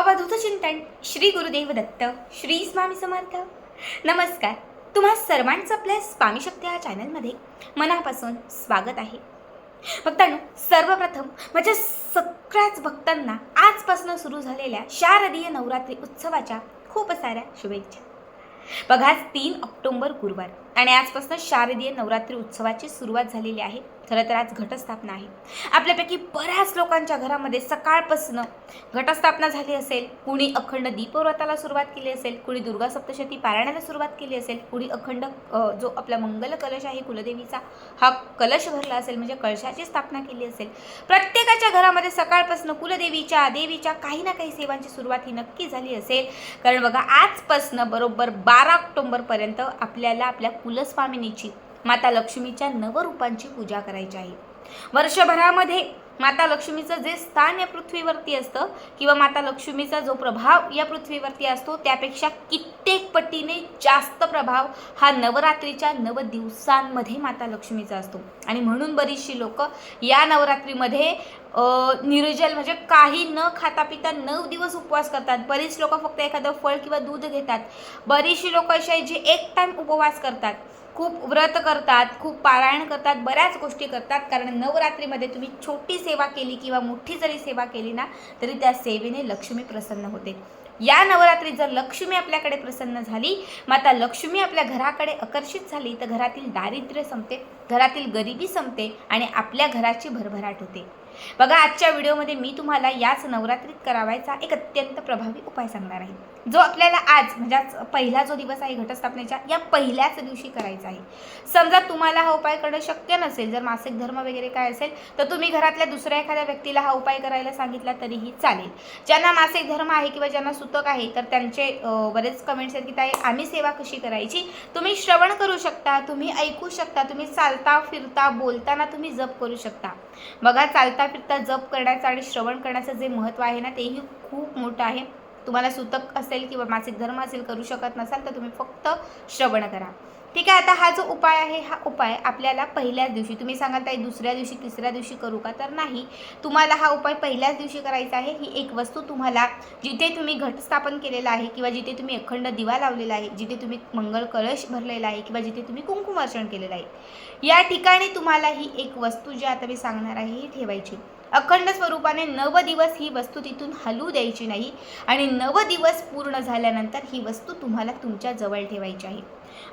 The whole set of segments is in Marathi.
अवधूत चिंतन श्री गुरुदेव दत्त श्री स्वामी समर्थ. नमस्कार. तुम्हा सर्वांचं आपल्या स्वामी शक्ती या चॅनलमध्ये मनापासून स्वागत आहे. भक्तांनो सर्वप्रथम माझ्या सगळ्याच भक्तांना आजपासून सुरू झालेल्या शारदीय नवरात्री उत्सवाच्या खूप साऱ्या शुभेच्छा. बघा तीन ऑक्टोंबर गुरुवार आणि आजपासून शारदीय नवरात्री उत्सवाची सुरुवात झालेली आहे. खरं तर आज घटस्थापना आहे. आपल्यापैकी बऱ्याच लोकांच्या घरामध्ये सकाळपासनं घटस्थापना झाली असेल कुणी अखंड दीपव्रताला सुरुवात केली असेल कुणी दुर्गा सप्तशती पारायणाला सुरुवात केली असेल कुणी अखंड जो आपला मंगल कलश आहे कुलदेवीचा हा कलश भरला असेल म्हणजे कळशाची स्थापना केली असेल. प्रत्येकाच्या घरामध्ये सकाळपासून कुलदेवीच्या देवीच्या काही ना काही सेवांची सुरुवात ही नक्की झाली असेल. कारण बघा आजपासनं बरोबर बारा ऑक्टोंबरपर्यंत आपल्याला आपल्या कुलस्वामिनीची माता लक्ष्मीच्या नवरूपांची पूजा करायची आहे. वर्षभरामध्ये माता लक्ष्मीचं जे स्थान या पृथ्वीवरती असतं किंवा माता लक्ष्मीचा जो प्रभाव या पृथ्वीवरती असतो त्यापेक्षा कित्येक पटीने जास्त प्रभाव हा नवरात्रीच्या नव दिवसांमध्ये माता लक्ष्मीचा असतो. आणि म्हणून बरीचशी लोक या नवरात्रीमध्ये निर्जल म्हणजे काही न खाता पिता नऊ दिवस उपवास करतात. बरीच लोक फक्त एखादं फळ किंवा दूध घेतात. बरीचशी लोक अशी आहे जे एक टाइम उपवास करतात. खूप व्रत करतात खूप पारायण करतात बऱ्याच गोष्टी करतात. कारण नवरात्रीमध्ये तुम्ही छोटी सेवा केली किंवा मोठी जरी सेवा केली ना तरी त्या सेवेने लक्ष्मी प्रसन्न होते. या नवरात्रीत जर लक्ष्मी आपल्याकडे प्रसन्न झाली माता लक्ष्मी आपल्या घराकडे आकर्षित झाली तर घरातील दारिद्र्य संपते घरातील गरिबी संपते आणि आपल्या घराची भरभराट होते. बघा आजच्या व्हिडिओमध्ये मी तुम्हाला याच नवरात्रीत करावायचा एक अत्यंत प्रभावी उपाय सांगणार आहे. जो आपल्याला आज म्हणजे आज पहिला जो दिवस आहे घटस्थापनेच्या या पहिल्याच दिवशी करायचा आहे. समजा तुम्हाला हा उपाय करणं शक्य नसेल जर मासिक धर्म वगैरे काय असेल तर तुम्ही घरातल्या दुसऱ्या एखाद्या व्यक्तीला हा उपाय करायला सांगितला तरीही चालेल. ज्यांना मासिक धर्म आहे किंवा ज्यांना सुतक आहे तर त्यांचे बरेच कमेंट्स आहेत की ताई आम्ही सेवा कशी करायची? तुम्ही श्रवण करू शकता तुम्ही ऐकू शकता तुम्ही चालता फिरता बोलताना तुम्ही जप करू शकता. बघा चालता फिरता जप करण्याचं आणि श्रवण करण्याचं जे महत्त्व आहे ना तेही खूप मोठं आहे. तुम्हाला सुतक असेल किंवा मासिक धर्म असेल करू शकत नसाल तर तुम्ही फक्त श्रवण करा. ठीक आहे आता हा जो उपाय आहे हा उपाय आपल्याला पहिल्याच दिवशी तुम्ही सांगाल ताई दुसऱ्या दिवशी तिसऱ्या दिवशी करू का? तर नाही. तुम्हाला हा उपाय पहिल्याच दिवशी करायचा आहे. ही एक वस्तू तुम्हाला जिथे तुम्ही घटस्थापन केलेला आहे किंवा जिथे तुम्ही अखंड दिवा लावलेला आहे जिथे तुम्ही मंगळ कळश भरलेला आहे किंवा जिथे तुम्ही कुंकुम अर्चन केलेलं आहे. या ठिकाणी तुम्हाला ही एक वस्तू जी आता मी सांगणार आहे ही ठेवायची. अखंड स्वरूपाने नव दिवस ही वस्तू तिथून हलू द्यायची नाही आणि नव दिवस पूर्ण झाल्यानंतर ही वस्तू तुम्हाला तुमच्या जवळ ठेवायची आहे.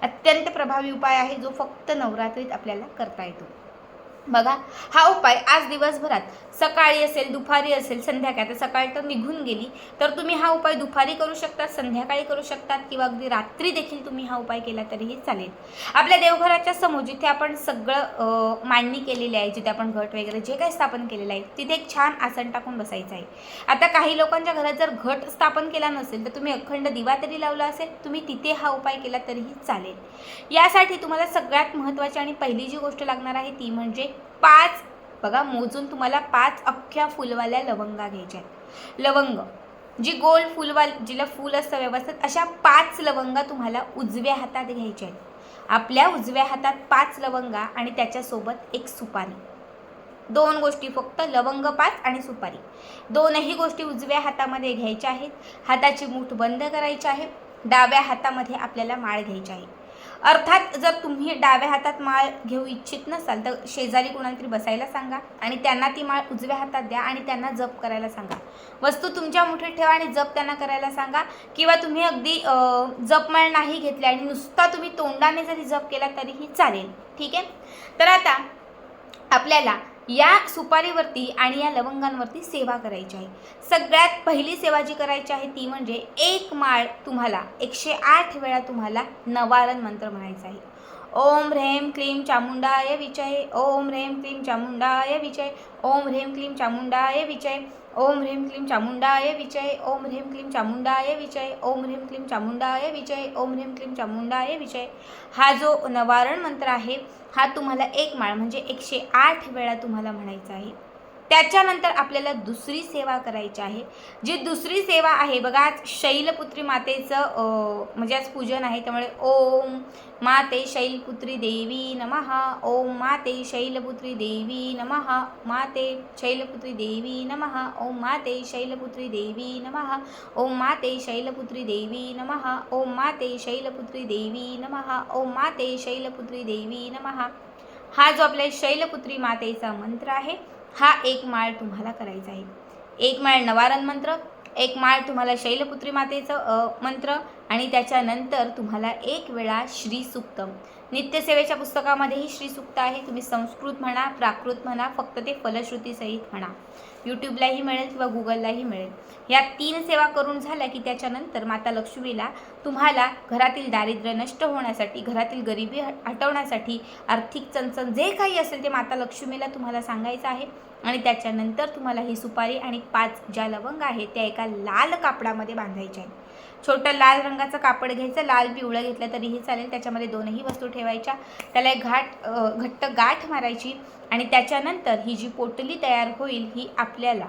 अत्यंत प्रभावी उपाय आहे जो फक्त नवरात्रीत आपल्याला करता येतो. बघा हा उपाय आज दिवसभरात सकाळी असेल दुपारी असेल संध्याकाळी आता सकाळी तर निघून गेली तर तुम्ही हा उपाय दुपारी करू शकतात संध्याकाळी करू शकतात किंवा अगदी रात्री देखील तुम्ही हा उपाय केला तरीही चालेल. आपल्या देवघराच्या समोर जिथे आपण सगळं मांडणी केलेली आहे जिथे आपण घट वगैरे जे काही स्थापन केलेलं आहे तिथे एक छान आसन टाकून बसायचं आहे. आता काही लोकांच्या घरात जर घट स्थापन केला नसेल तर तुम्ही अखंड दिवा तरी लावला असेल तुम्ही तिथे हा उपाय केला तरीही चालेल. यासाठी तुम्हाला सगळ्यात महत्त्वाची आणि पहिली जी गोष्ट लागणार आहे ती म्हणजे पाच बघा मोजून तुम्हाला पाच अख्ख्या फुलवाल्या लवंगा घ्यायच्या आहेत. लवंग जी गोल फुलवाल जिला फूल असतं व्यवस्थित अशा पाच लवंगा तुम्हाला उजव्या हातात घ्यायच्या आहेत. आपल्या उजव्या हातात पाच लवंगा आणि त्याच्यासोबत एक सुपारी. दोन गोष्टी फक्त लवंग पाच आणि सुपारी. दोनही गोष्टी उजव्या हातामध्ये घ्यायच्या आहेत. हाताची मूठ बंद करायची आहे. डाव्या हातामध्ये आपल्याला माळ घ्यायची आहे. अर्थात जर तुम्ही डाव्या हातात माळ घेऊ इच्छित नसाल तर शेजारी कोणाला तरी बसायला सांगा आणि त्यांना ती माळ उजव्या हातात द्या आणि त्यांना जप करायला सांगा. वस्तू तुमच्या मुठीत ठेवा आणि जप त्यांना करायला सांगा. किंवा तुम्ही अगदी जप जपमाळ नाही घेतली आणि नुसता तुम्ही तोंडाने जरी जप केला तरीही चालेल. ठीक आहे? तर आता आपल्याला या सुपारीवरती आणि या लवंगांवरती सेवा करायची आहे. सगळ्यात पहिली सेवा जी करायची आहे ती म्हणजे एक माळ तुम्हाला एकशे आठ वेळा तुम्हाला नवारण मंत्र म्हणायचा आहे. ओम ह्रेम क्लीम चामुंडाय विचय ओम ह्रेम क्लीम चामुंडाय विचय ओम ह्रेम क्लीम चामुंडाय विचय ओम ह्रीम क्लीम चामुंडाय विचय ओम ह्रीम क्लीम चामुंडाय विचय ओम ह्रीम क्लीम चामुंडाय विचय ओम ह्रीम क्लीम चामुंडाय विचय हा जो नवारण मंत्र आहे हा तुम्हाला एक माळ म्हणजे एकशे आठ वेळा तुम्हाला म्हणायचा आहे. त्याच्यानंतर आपल्याला दुसरी सेवा करायची आहे. जी दुसरी सेवा आहे बघा आज शैलपुत्री मातेचं म्हणजे आज पूजन आहे त्यामुळे ओम माते शैलपुत्री देवी नमहा ओम माते शैलपुत्री देवी नमहा माते शैलपुत्री देवी नमहा ओम माते शैलपुत्री देवी नमहा ओम माते शैलपुत्री देवी नमहा ओम माते शैलपुत्री देवी नमहा ओम माते शैलपुत्री देवी नमहा हा जो आपल्या शैलपुत्री मातेचा मंत्र आहे हा एक माळ तुम्हाला करायचा आहे. एक माळ नवारण मंत्र एक माळ तुम्हाला शैलपुत्री मातेचं मंत्र आणि त्याच्यानंतर तुम्हाला एक वेळा श्री सुक्तम. नित्यसेवेच्या पुस्तकामध्येही श्री सुक्त आहे. तुम्ही संस्कृत म्हणा प्राकृत म्हणा फक्त ते फलश्रुतीसहित म्हणा. यूट्यूबलाही मिळेल किंवा गुगललाही मिळेल. या तीन सेवा करून झाल्या की त्याच्यानंतर माता लक्ष्मीला तुम्हाला घरातील दारिद्र्य नष्ट होण्यासाठी घरातील गरिबी हटवण्यासाठी आर्थिक चणचण जे काही असेल ते माता लक्ष्मीला तुम्हाला सांगायचं आहे. आणि त्याच्यानंतर तुम्हाला ही सुपारी आणि पाच ज्या लवंग आहेत त्या एका लाल कापडामध्ये बांधायच्या आहेत. छोटं लाल रंगाचं कापड घ्यायचं लाल पिवळं घेतलं तरीही चालेल. त्याच्यामध्ये दोनही वस्तू ठेवायच्या. त्याला एक घाट घट्ट गाठ मारायची आणि त्याच्यानंतर ही जी पोटली तयार होईल ही आपल्याला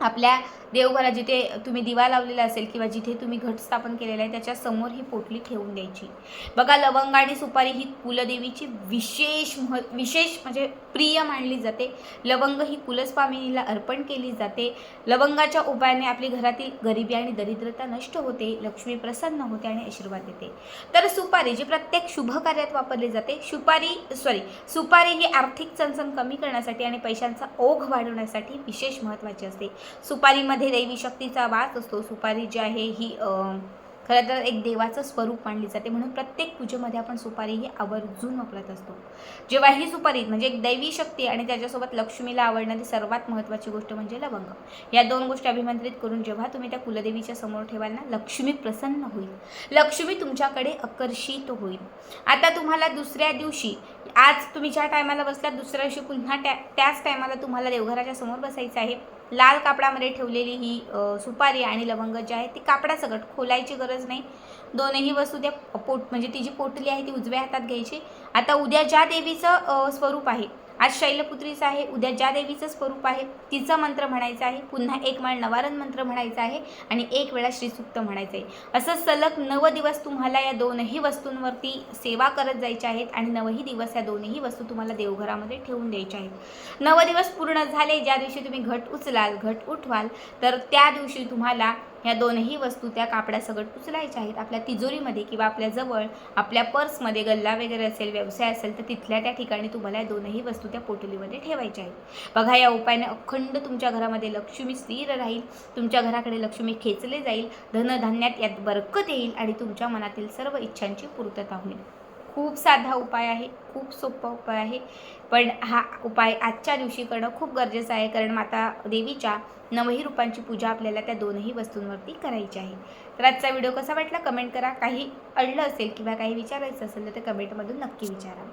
आपल्या देवघरात जिथे तुम्ही दिवा लावलेला असेल किंवा जिथे तुम्ही घट स्थापन केलेला आहे त्याच्यासमोर ही पोटली ठेवून द्यायची. बघा लवंग आणि सुपारी ही कुलदेवीची विशेष मह विशेष म्हणजे प्रिय मानली जाते. लवंग ही कुलस्वामिनीला अर्पण केली जाते. लवंगाच्या उपायाने आपली घरातील गरिबी आणि दरिद्रता नष्ट होते लक्ष्मी प्रसन्न होते आणि आशीर्वाद देते. तर सुपारी जी प्रत्येक शुभ कार्यात वापरली जाते सुपारी सॉरी सुपारी ही आर्थिक चणचण कमी करण्यासाठी आणि पैशांचा ओघ वाढवण्यासाठी विशेष महत्त्वाची असते. सुपारीमध्ये दैवी शक्तीचा वास असतो. सुपारी जी आहे ही खरं तर एक देवाचं स्वरूप मानली जाते. म्हणून प्रत्येक पूजेमध्ये आपण सुपारी ही आवर्जून वापरत असतो. जेव्हा ही सुपारी म्हणजे एक दैवी शक्ती आणि त्याच्यासोबत लक्ष्मीला आवडणारी सर्वात महत्त्वाची गोष्ट म्हणजे लवंग. या दोन गोष्टी अभिमंत्रित करून जेव्हा तुम्ही त्या कुलदेवीच्या समोर ठेवाल ना लक्ष्मी प्रसन्न होईल. लक्ष्मी तुमच्याकडे आकर्षित होईल. आता तुम्हाला दुसऱ्या दिवशी आज तुम्ही ज्या टायमाला बसलात दुसऱ्या दिवशी पुन्हा त्या त्याच टायमाला तुम्हाला देवघराच्या समोर बसायचं आहे. लाल कापडामध्ये ठेवलेली ही सुपारी आणि लवंग जी आहे ती कापडासकट खोलायची गरज नाही. दोनही वस्तू त्या पोट म्हणजे ती जी पोटली आहे ती उजव्या हातात घ्यायची. आता उद्या ज्या देवीचं स्वरूप आहे आज शैलपुत्रीचं आहे उद्या ज्या देवीचं स्वरूप आहे तिचं मंत्र म्हणायचं आहे पुन्हा एक माळ नवारण मंत्र म्हणायचा आहे आणि एक वेळा श्रीसुक्त म्हणायचं आहे. असं सलग नव दिवस तुम्हाला या दोनही वस्तूंवरती सेवा करत जायच्या आहेत आणि नवही दिवस या दोनही वस्तू तुम्हाला देवघरामध्ये ठेवून द्यायच्या आहेत. नव दिवस पूर्ण झाले ज्या दिवशी तुम्ही घट उचलाल घट उठवाल तर त्या दिवशी तुम्हाला ह्या दोनही वस्तू त्या कापडासकट उचलायच्या आहेत. आपल्या तिजोरीमध्ये किंवा आपल्या जवळ आपल्या पर्समध्ये गल्ला वगैरे असेल व्यवसाय असेल तर तिथल्या त्या ठिकाणी तुम्हाला या दोनही वस्तू त्या पोटलीमध्ये ठेवायच्या आहेत. बघा या उपायाने अखंड तुमच्या घरामध्ये लक्ष्मी स्थिर राहील. तुमच्या घराकडे लक्ष्मी खेचले जाईल. धनधान्यात यात बरकत येईल आणि तुमच्या मनातील सर्व इच्छांची पूर्तता होईल. खूप साधा उपाय आहे खूप सोपा उपाय आहे. पण हा उपाय आजच्या दिवशी करणं खूप गरजेचं आहे कारण माता देवीच्या नवही रूपांची पूजा आपल्याला त्या दोनही वस्तूंवरती करायची आहे. तर आजचा व्हिडिओ कसा वाटला? कमेंट करा. काही अडलं असेल किंवा काही विचारायचं असेल तर ते कमेंटमधून नक्की विचारा.